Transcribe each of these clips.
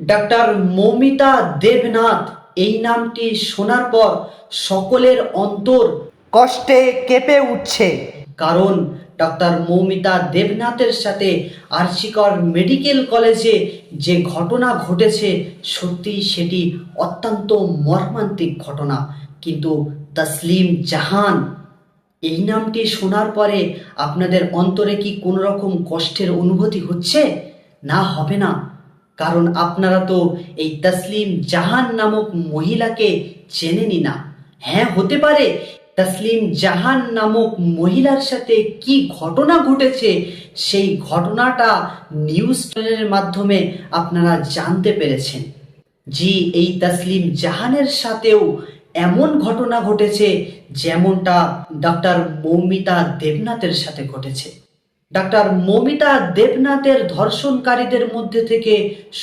Doctor Moumita Debnath এই নামটি শোনার পর সকলের অন্তর কষ্টে কেঁপে উঠছে। কারণ ডক্টর মৌমিতা দেবনাথের সাথে আরজিকর মেডিকেল কলেজে যে ঘটনা ঘটেছে সত্যিই সেটি অত্যন্ত মর্মান্তিক ঘটনা। কিন্তু তসলিম জাহান এই নামটি শোনার পরে আপনাদের অন্তরে কি কোনো রকম কষ্টের অনুভূতি হচ্ছে? না হবে না। কারণ আপনারা তো এই তসলিম জাহান নামক মহিলাকে চেনেনি না। হ্যাঁ হতে পারে তসলিম জাহান নামক মহিলার সাথে কি ঘটনা ঘটেছে, সেই ঘটনাটা নিউজ চ্যানেলের মাধ্যমে আপনারা জানতে পেরেছেন। জি, এই তসলিম জাহানের সাথেও এমন ঘটনা ঘটেছে, যেমনটা ডক্টর মৌমিতা দেবনাথের সাথে ঘটেছে। ডাক্তার মমিতা দেবনাথের ধর্ষণকারীদের মধ্যে থেকে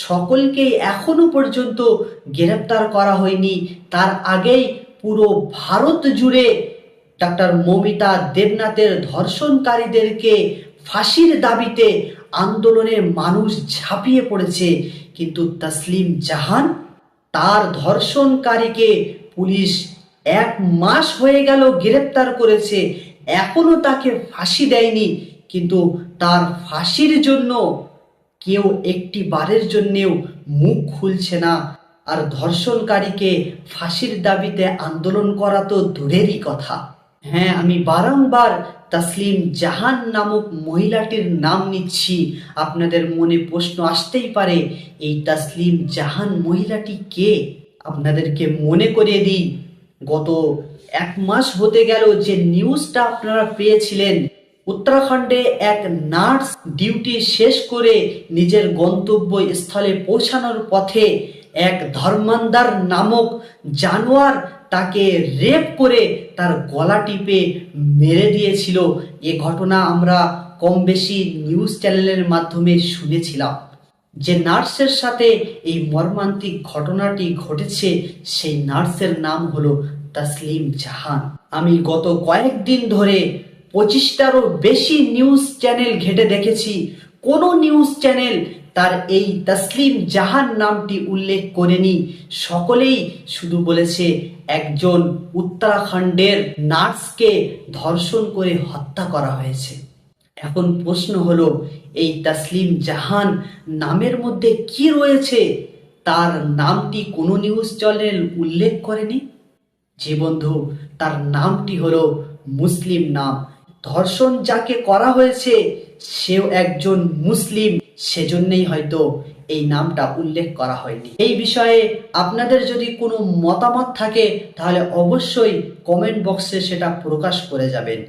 সকলকেই এখনও পর্যন্ত গ্রেপ্তার করা হয়নি। তার আগেই পুরো ভারত জুড়ে ডাক্তার মমিতা দেবনাথের ধর্ষণকারীদেরকে ফাঁসির দাবিতে আন্দোলনে মানুষ ঝাঁপিয়ে পড়েছে। কিন্তু তসলিম জাহান তার ধর্ষণকারীকে পুলিশ এক মাস হয়ে গেল গ্রেপ্তার করেছে। এখনও তাকে ফাঁসি দেয়নি। কিন্তু তার ফাঁসির জন্য কেউ একটি বারের জন্যেও মুখ খুলছে না। আর ধর্ষণকারীকে ফাঁসির দাবিতে আন্দোলন করা তো দূরেরই কথা। হ্যাঁ আমি বারংবার তসলিম জাহান নামক মহিলাটির নাম নিচ্ছি। আপনাদের মনে প্রশ্ন আসতেই পারে, এই তসলিম জাহান মহিলাটি কে? আপনাদেরকে মনে করিয়ে দিই, গত এক মাস হতে গেল যে নিউজটা আপনারা পেয়েছিলেন। উত্তরাখণ্ডে এক নার্স ডিউটি শেষ করে নিজের গন্তব্য স্থলে পৌঁছানোর পথে এক ধর্মান্দার নামক জানোয়ার তাকে রেপ করে তার গলা টিপে মেরে দিয়েছিল। এ ঘটনা আমরা কম বেশি নিউজ চ্যানেলের মাধ্যমে শুনেছিলাম। যে নার্সের সাথে এই মর্মান্তিক ঘটনাটি ঘটেছে, সেই নার্সের নাম হলো তসলিম জাহান। আমি গত কয়েকদিন ধরে পঁচিশটারও বেশি নিউজ চ্যানেল ঘেটে দেখেছি। কোনো নিউজ চ্যানেল তার এই তসলিম জাহান নামটি উল্লেখ করেনি। সকলেই শুধু বলেছে, একজন উত্তরাখণ্ডের নার্সকে ধর্ষণ করে হত্যা করা হয়েছে। এখন প্রশ্ন হলো, এই তসলিম জাহান নামের মধ্যে কি রয়েছে? তার নামটি কোনো নিউজ চ্যানেল উল্লেখ করেনি? যে বন্ধু, তার নামটি হলো মুসলিম নাম। ধর্ষণ যাকে করা হয়েছে, সেও একজন মুসলিম। সেজন্যই হয়তো এই নামটা উল্লেখ করা হয়নি। এই বিষয়ে আপনাদের যদি কোনো মতামত থাকে, তাহলে অবশ্যই কমেন্ট বক্সে সেটা প্রকাশ করে যাবেন।